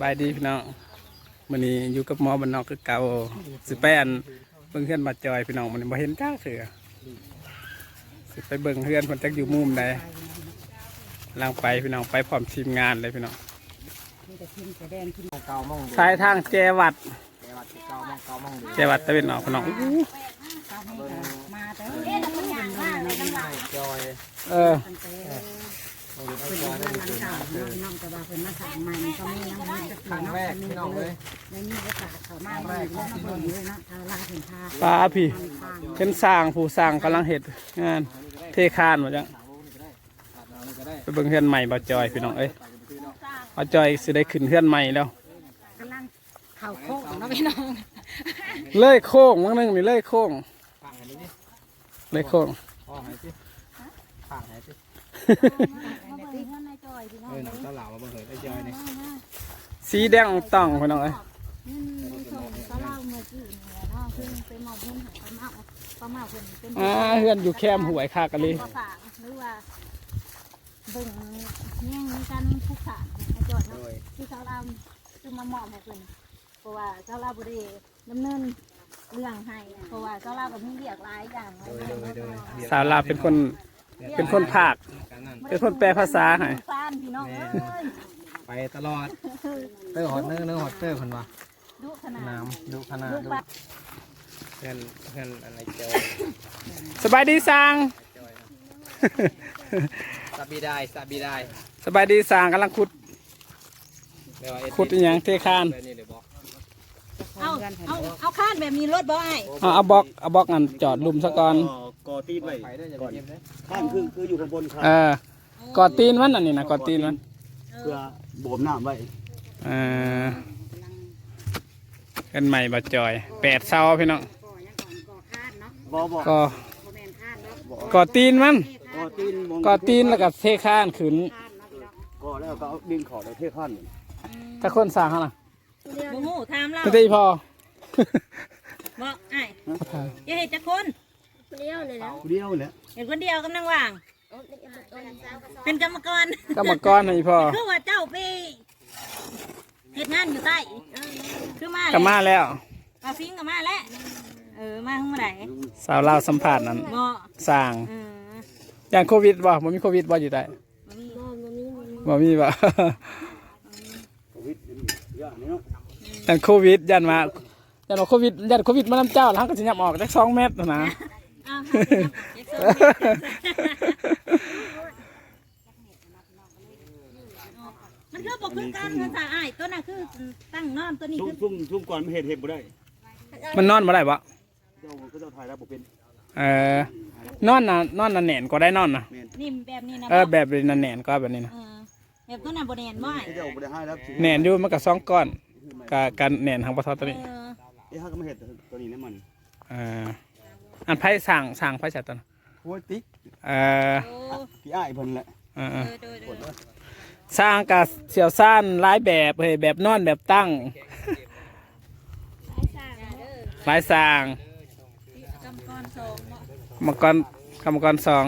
บายดีพี่น้องวันนี้อยู่กับหมอบันนอกคือเก่าสิไปอันเบิ่งเฮือนมาจอยพี่น้องมันบ่เห็นจ้าเสือสิไปเบิ่งเฮือนเพิ่นจักอยู่มุมใดลังไปพี่น้องไปพร้อมทีมงานเลยพี่น้องมีแต่ทิมแต่แดงทิมเก่ามองสายทางแจวัดแต่ว่าเก่ามองเก่ามองดูแจวัดตะเวนออกพี่น้องอู้ตาให้ก็มาแต่เอ๊ะมันอย่างมาก เลยน้ำลายจอยเออตั้งแต่มองดูเพิ่นจอยมาได้หลังเก่าเนาะน้องแต่ว่าเพิ่นมาสั่งใหม่ก็มียังมีจะครั้งแรกพี่น้องเลยแล้วนี่ก็ตัดเขามาบ่อยแล้วมาเบิ่งเลยเนาะทาลาถึงทาปลาพี่ ทางเป็นสร้างผู้สร้างกำลังเฮ็ดงานเทคานหมดจังเอานี่ก็ไปเบิ่งเฮือนใหม่บ่จอยพี่น้องเอ้ยบ่จอยสิได้ขึ้นเฮือนใหม่แล้ว กำลังเข่าโค้งเนาะพี่น้องเลื่อยโค้งมั้งนึงนี่เลื่อยโค้งฟังอันนี้ดิเลื่อยโค้ง พ่อหายสิฟังหายสิ พี่น้องเออหนังตาเหลามาเบิ่งเถิดไอ้จอยนี่สีแดงต้องพี่น้องเอ้ยอืมในส่วนก็เล่าเมื่อกี้เนี่ยเนาะคือไปมอบเงินให้ป้าเมาป้าเมาเพิ่นเป็นอ่าเฮือนอยู่แคมหวยคากะลีภาษาหรือว่าเบิ่งแย่งกันทุกสารไอ้จอดโดเนาะยที่ชาวลาวคือมามอบให้เพิ่นเพราะว่าชาวลาวบ่ได้ดำเนินเรื่องให้เพราะว่าชาวลาวก็มีเรียกหลายอย่างไว้โดยให้โดยเนาะโดยสาวลาวเป็นคน เป็นคนภาคการนั่นเป็นคนแปลภาษาให้ฟานพี่น้องเอ้ยไปตลอดเตอร์ฮอตเนอร์เนอร์ฮอตเตอร์คนว่าดุขนาดน้ำดูขนาดดุดูปะเงินเงินอะไรจอยสบายดีสร้างจอยสบีได้สบีได้สบายดีสร้างกำลังขุดเดี๋ยวขุดอีหยังเทคานแบบนี้เดี๋ยวบอกเอาเอาเอาคาดแบบมีรถบ่ไอ้เอาเอาบล็อกเอาบล็อกอันจอดลุมซะก่อน กอตีนไว้ไปด้วยอย่าไปเก็บเลยข้างคือคืออยู่ข้างบนครับเออกอดตีนมันอันนี้นะกอดตีนมันเพื่อบ่มน้ำไว้เออกันใหม่บ่จอยแปดเสาพี่น้องก่อยังก่อนก่อคาดเนาะบ่บ่ก็บ่แม่นคาดเนาะกอดตีนมันกอตีนมองกอดตีนแล้วก็เทคานขึ้นคาดเนาะพี่น้องกอแล้วก็เอาดินขอแล้วเทข้านถ้าคนสร้างเขาล่ะบ่ฮู้ถามเราไม่ได้พอบอกไอ้อย่าเฮ็ดจักคน ผู้เดียวเนี่ยเห็นคนเดียวกำลังว่าง เป็นกรรมกรกรรมกรให้พอคือว่าเจ้าไปเฮ็ดงานอยู่ใต้คือมาก็มาแล้วปาฟิงก็มาแล้วเออมาเมื่อไหร่สาวลาวสัมผัสนั้นบ่สร้างเอออย่างโควิดบ่มันมีโควิดบ่อยู่ได้บ่มีบ่มีบ่โควิดอย่างนี้เนาะยันโควิดยันมายันว่าโควิดยันโควิดมาน้ำเจ้าแล้วเขาก็จะยับออกจากสองเมตรนะนะอ้าวเอ็กโซมันคือบอกคือการภาษาอ้ายตัวน่ะคือตั้งนอนตัวนี้ซุ่มคือซุ่มซุ่มก่อนมันเห็ดเห็ดบ่ได้มันนอนมาได้ปะเจ้าก็เจ้าถ่ายแล้วบ่เป็นเออนอนน่ะนอนน่ะแหนนก็ได้นอนน่ะนี่แบบนี้นะเออแบบนี้น่ะแหนนก็แบบนี้นะเออแบบตัวน่ะบ่แน่นบ่อ้ายเจ้าบ่ได้ให้แล้วแหนนอยู่มันกับสองก้อนกับการแหนนทางปะทอตัวนี้เออเอ้ฮะก็มาเห็ดตัวนี้นะมันเออ อันไพ่สั่งสั่งไพ่จัดตัวนะโอ้ยติ๊กเออโอ้พี่อ้ายเพิ่นแหละเออเอเอออโดยโดยสร้างกับเสี่ยวซ่านหลายแบบเฮ้ยแบบนอนแบบตั้งหลายสร้างกรรมกรสองเนาะกรรมกรกรรมกรสอง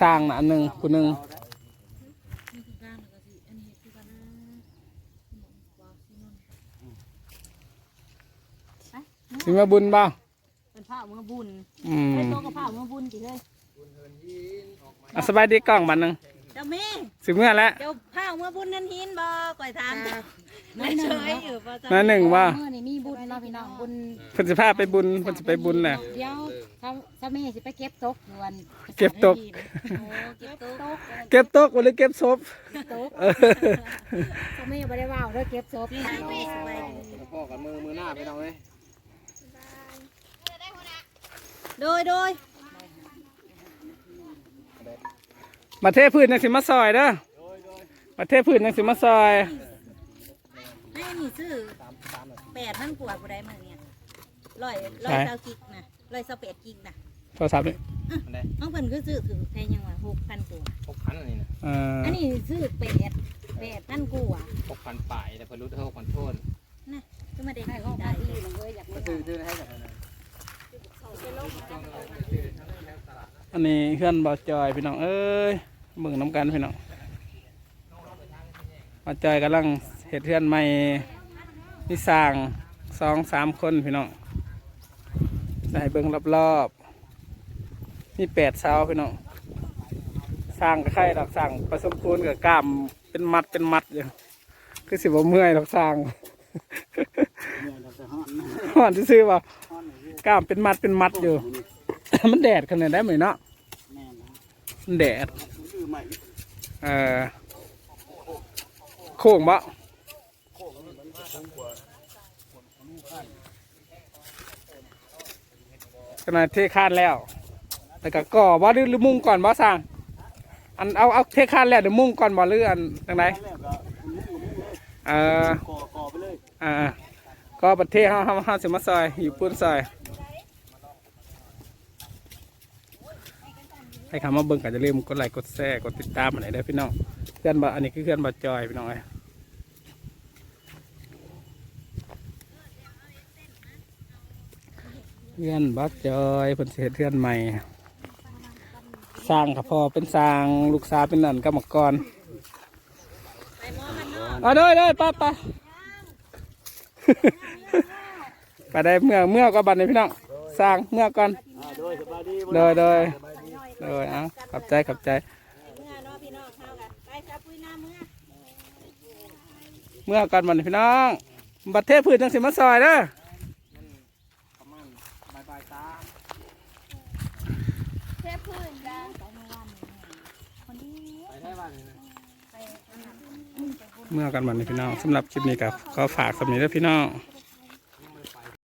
สร้างน่ะอันหนึ่งผู้หนึ่งถึงมาบุญบ่าเป็น ผ้าเมื่อบุญอืมไอ้โตกับผ้าเมื่อบุญสิเฮ้ยอะสบายดีกล้องบันนึงเจ้าแม่สิเมื่อแล้วเจ้าผ้าเมื่อบุญนั่นหินบ่ก่อยถามจ้ะไม่เฉยอยู่บ่จ้ะนั่นหนึ่งว่าเมื่อนี่มีบุญเนาะพี่น้องบุญเพิ่นสิพาไปบุญเพิ่นสิไปบุญแหละ เดี๋ยวเขาเขาแม่สิไปเก็บตกด่วนเก็บตก โอ้เก็บต๊ะเก็บตกบ่หรือเก็บศพตกเขาแม่บ่ได้ว่าวเด้อเก็บศพนี่ให้แม่สบายดีพ่อกับมือมือหน้าไปน้องเลย โดยโดยมาเทพื้นจังสิมาซอยเด้อมาเทพื้นจังสิมาซอยให้นี่ซื้อแปดพันกว่าบ่ได้มื้อเนี่ยร้อยร้อยเก้ากิกนะร้อยเก้าแปดกิกนะโทรศัพท์นี่อันใดน้องเพิ่นคือซื้อถือแพงยังว่าหกพันกว่าหกพันอันนี้นะเอออันนี้ซื้อแปดแปดพันกว่าหกพันป่ายแต่เพิ่นรู้เท่าหกพันโทษนะก็มาได้ให้ให้เขาได้ได้ดีเลยอยากมาซื้อซื้อให้กันนะ อันนี้เพื่อนบ่จอยพี่น้องเอ้ยเบิ่งน้ำกันพี่น้องบ่จอยกำลังเห็ดเพื่อนใหม่มีสร้างสองสามคนพี่น้องใส่เบิ้งรอบๆมีแปดเสาพี่น้องสร้างกับไข่ดอกสร้างผสมปูนกับกล้ามเป็นมัดเป็นมัดอยู่คือสิบ่เมื่อยดอกสร้างเนี่ยเราจะฮ้อนห่อนซื้อๆว่าฮ้อนเลย กล้ามเป็นมัดเป็นมัดอยู่ มันแดดขนาดได้ไหมเนาะแม่นะมันแดดมันคือใหม่เออโค้งบ่ขนาดเทคานแล้วแล้วก็ก่อบ่หรือหรือมุ่งก่อนบ่สั่งอันเอาเอาเทคานแล้วเดี๋ยวมุ่งก่อนบ่หรืออันจังไดแล้วก็มุ้งมุ้งเลยเออก่อก่อไปเลยอ่าก็ประเทศเฮาเฮาเฮาสิมาซอยอยู่ปูนซอย ให้คำว่าเบิ่งก็จะลืมกดไลค์กดแชร์กดติดตามอะไรได้อพี่น้องเพื่อนบ่อันนี้คือเพื่อนบ่จอยพี่น้องเอ้ยเพื่อนบ่จอยเพิ่นสิเฮ็ดเพื่อนใหม่สร้างกับพ่อเป็นสร้างลูกสาวเป็นนั่นกรรมกรเอาเด้อเด้อไป้าป้าไปได้เมื่อเมื่อก็บัดนี้พี่น้องสร้างเมื่อก่อนอ่าโดยสบายดีโดย โดยโดยเอาขับใจขับใจ เมื่อเนาะพี่น้องเฮากันไปจับปุ้ยหน้าเมื่อเมื่อก่อนบัดนี้พี่น้อง บัดเทพืชจังสิมาซอยเด้อประมาณบายบายตาเทพื้นจ้าไปได้วันนี้นะเมื่อกันบัดนี้พี่น้องสำหรับคลิปนี้กับขอฝากสำนี้เด้อพี่น้องเ